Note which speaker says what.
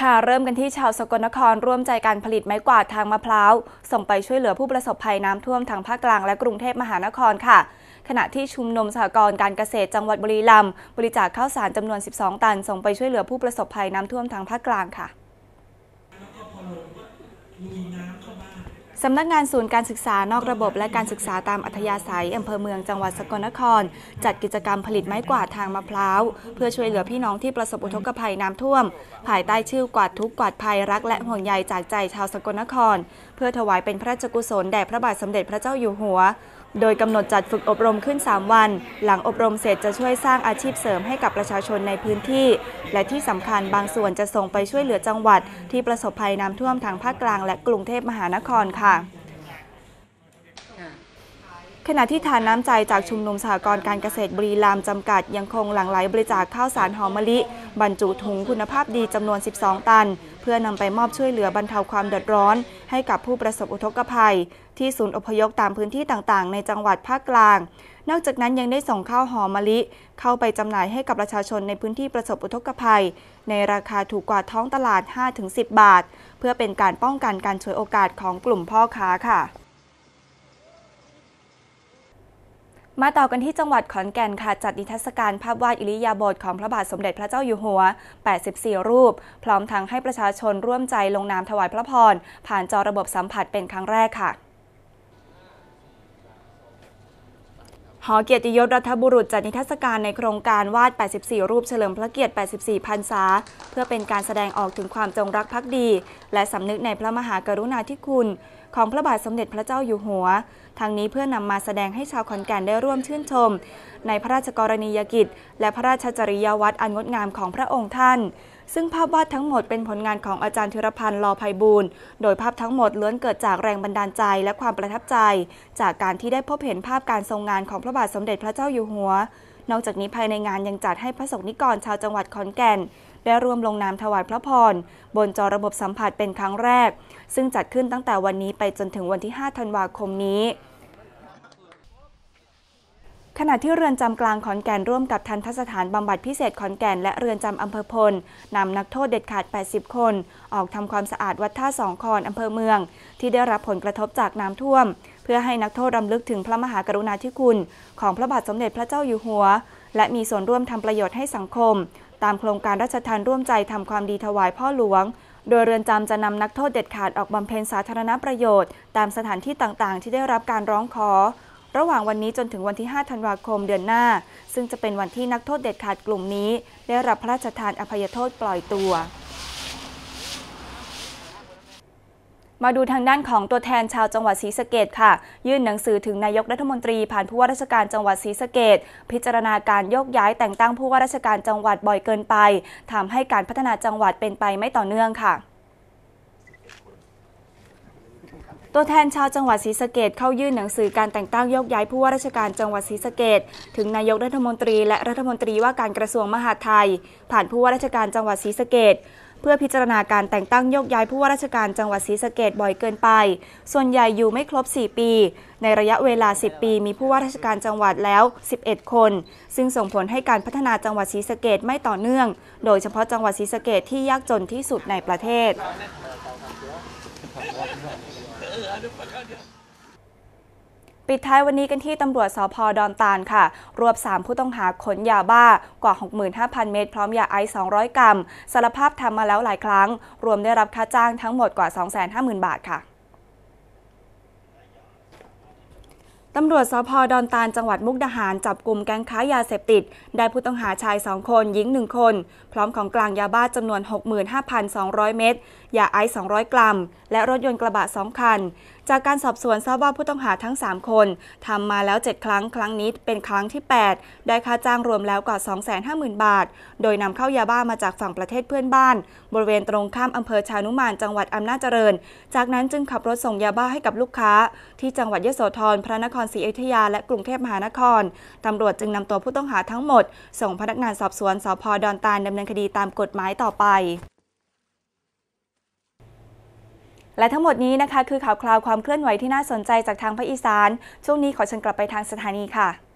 Speaker 1: ค่ะเริ่มกันที่ชาวสกลนครร่วมใจการผลิตไม้กวาดทางมะพร้าว ส่งไปช่วยเหลือผู้ประสบภัยน้ำท่วมทางภาคกลางและกรุงเทพมหานครค่ะ ขณะที่ชุมนุมสหกรณ์การเกษตรจังหวัดบุรีรัมย์บริจาคข้าวสารจำนวน 12 ตัน ส่งไปช่วยเหลือผู้ประสบภัยน้ำท่วมทางภาคกลางค่ะ สำนักงานศูนย์การศึกษานอกระบบและการศึกษาตามอัธยาศัยอำเภอเมืองจังหวัดสกลนคร จัดกิจกรรมผลิตไม้กวาดทางมะพร้าว เพื่อช่วยเหลือพี่น้องที่ประสบอุทกภัยน้ำท่วม ภายใต้ชื่อกวาดทุกกวาดภัยรักและห่วงใยจากใจชาวสกลนคร เพื่อถวายเป็นพระราชกุศลแด่พระบาทสมเด็จพระเจ้าอยู่หัวโดยกำหนดจัดฝึกอบรมขึ้น 3 วัน หลังอบรมเสร็จจะช่วยสร้างอาชีพเสริมให้กับประชาชนในพื้นที่ และที่สำคัญบางส่วนจะส่งไปช่วยเหลือจังหวัด ที่ประสบภัยน้ำท่วมทางภาคกลางและกรุงเทพมหานครค่ะ ขณะที่ทานน้ำใจจากชุมนุมสหกรณ์การเกษตรบรีรัมจำกัด ยังคงหลั่งไหลบริจาคข้าวสารหอมมะลิ บรรจุถุงคุณภาพดีจำนวน 12 ตัน เพื่อนำไปมอบช่วยเหลือบรรเทาความเดือดร้อน ให้กับผู้ประสบอุทกภัย ที่ศูนย์อพยพตามพื้นที่ต่างๆ ในจังหวัดภาคกลาง นอกจากนั้นยังได้ส่งข้าวหอมมะลิ เข้าไปจำหน่ายให้กับประชาชนในพื้นที่ประสบอุทกภัย ในราคาถูกกว่าท้องตลาด 5-10 บาท เพื่อเป็นการป้องกันการฉวยโอกาสของกลุ่มพ่อค้าค่ะ มาต่อกันที่จังหวัดขอนแก่นค่ะ จัดนิทรรศการภาพวาดอิริยาบถของพระบาทสมเด็จพระเจ้าอยู่หัว 84 รูป พร้อมทั้งให้ประชาชนร่วมใจลงนามถวายพระพร ผ่านจอระบบสัมผัสเป็นครั้งแรกค่ะหอเกียรติยศรัฐบุรุษจัดนิทรรศการในโครงการวาด 84 รูปเฉลิมพระเกียรติ 84 พรรษา เพื่อเป็นการแสดงออกถึงความจงรักภักดี และสำนึกในพระมหากรุณาธิคุณของพระบาทสมเด็จพระเจ้าอยู่หัว ทางนี้เพื่อนำมาแสดงให้ชาวขอนแก่นได้ร่วมชื่นชม ในพระราชกรณียกิจ และพระราชจริยวัตรอันงดงามของพระองค์ท่าน ซึ่งภาพวาดทั้งหมดเป็นผลงานของอาจารย์ธิรพันธ์ลอภัยบูรณ์โดยภาพทั้งหมดล้วนเกิดจากแรงบันดาลใจและความประทับใจ จากการที่ได้พบเห็นภาพการทรงงานของพระบาทสมเด็จพระเจ้าอยู่หัว นอกจากนี้ภายในงานยังจัดให้พระสงฆ์นิกรชาวจังหวัดขอนแก่น ได้ร่วมลงนามถวายพระพร บนจอระบบสัมผัสเป็นครั้งแรก ซึ่งจัดขึ้นตั้งแต่วันนี้ไปจนถึงวันที่ 5 ธันวาคมนี้ ขณะที่เรือนจำกลางขอนแก่นร่วมกับทันทสถานบำบัดพิเศษขอนแก่นและเรือนจำอำเภอพลนำนักโทษเด็ดขาด 80 คน ออกทำความสะอาดวัดท่าสองคอนอำเภอเมือง ที่ได้รับผลกระทบจากน้ำท่วม เพื่อให้นักโทษรำลึกถึงพระมหากรุณาธิคุณ ของพระบาทสมเด็จพระเจ้าอยู่หัว และมีส่วนร่วมทำประโยชน์ให้สังคม ตามโครงการราชทานร่วมใจทำความดีถวายพ่อหลวงโดยเรือนจำจะนำนักโทษเด็ดขาดออกบำเพ็ญสาธารณประโยชน์ ตามสถานที่ต่างๆ ที่ได้รับการร้องขอ ระหว่างวันนี้จนถึงวันที่ 5 ธันวาคมเดือนหน้า ซึ่งจะเป็นวันที่นักโทษเด็ดขาดกลุ่มนี้ ได้รับพระราชทานอภัยโทษปล่อยตัว มาดูทางด้านของตัวแทนชาวจังหวัดศรีสะเกดค่ะ ยื่นหนังสือถึงนายกรัฐมนตรีผ่านผู้ว่าราชการจังหวัดศรีสะเกดพิจารณาการโยกย้ายแต่งตั้งผู้ว่าราชการจังหวัดบ่อยเกินไปทำให้การพัฒนาจังหวัดเป็นไปไม่ต่อเนื่องค่ะ ตัวแทนชาวจังหวัดศรีสะเกดเข้ายื่นหนังสือการแต่งตั้งยกย้ายผู้ว่าราชการจังหวัดศรีสะเกดถึงนายกรัฐมนตรี และรัฐมนตรีว่าการกระทรวงมหาดไทย ผ่านผู้ว่าราชการจังหวัดศรีสะเกดเพื่อพิจารณาการแต่งตั้งยกย้ายผู้ว่าราชการจังหวัดศรีสะเกดบ่อยเกินไป ส่วนใหญ่อยู่ไม่ครบ 4 ปี ในระยะเวลา 10 ปี มีผู้ว่าราชการจังหวัดแล้ว 11 คน ซึ่งส่งผลให้การพัฒนาจังหวัดศรีสะเกดไม่ต่อเนื่อง โดยเฉพาะจังหวัดศรีสะเกดที่ยากจนที่สุดในประเทศ ปิดท้ายวันนี้กันที่ตำรวจสพดอนตาลค่ะ รวบ 3 ผู้ต้องหาขนยาบ้ากว่า 65,000 เมตร พร้อมยาไอซ์200 กรัมสารภาพทำมาแล้วหลายครั้ง รวมได้รับค่าจ้างทั้งหมดกว่า 250,000 บาทค่ะ ตำรวจสพดอนตาลจังหวัดมุกดาหารจับกลุ่มแก๊งค้ายาเสพติด ได้ผู้ต้องหาชาย 2 คนหญิง 1 คน พร้อมของกลางยาบ้าจำนวน 65,200 เม็ดยาไอซ์200 กรัม และรถยนต์กระบะ 2 คัน จากการสอบสวนทราบว่าผู้ต้องหาทั้ง 3 คนทำมาแล้ว 7 ครั้ง ครั้งนี้เป็นครั้งที่ 8 ได้ค่าจ้างรวมแล้วกว่า 250,000 บาท โดยนำเข้ายาบ้ามาจากฝั่งประเทศเพื่อนบ้าน บริเวณตรงข้ามอำเภอชานุมานจังหวัดอำนาจเจริญ จากนั้นจึงขับรถส่งยาบ้าให้กับลูกค้า ที่จังหวัดยโสธรพระนครศรีอยุธยาและกรุงเทพมหานครตำรวจจึงนำตัวผู้ต้องหาทั้งหมด ส่งพนักงานสอบสวนสพดอนตาลดำเนินคดีตามกฎหมายต่อไป และทั้งหมดนี้นะคะ คือข่าวคราวความเคลื่อนไหวที่น่าสนใจจากทางภาคอีสาน ช่วงนี้ขอเชิญกลับไปทางสถานีค่ะ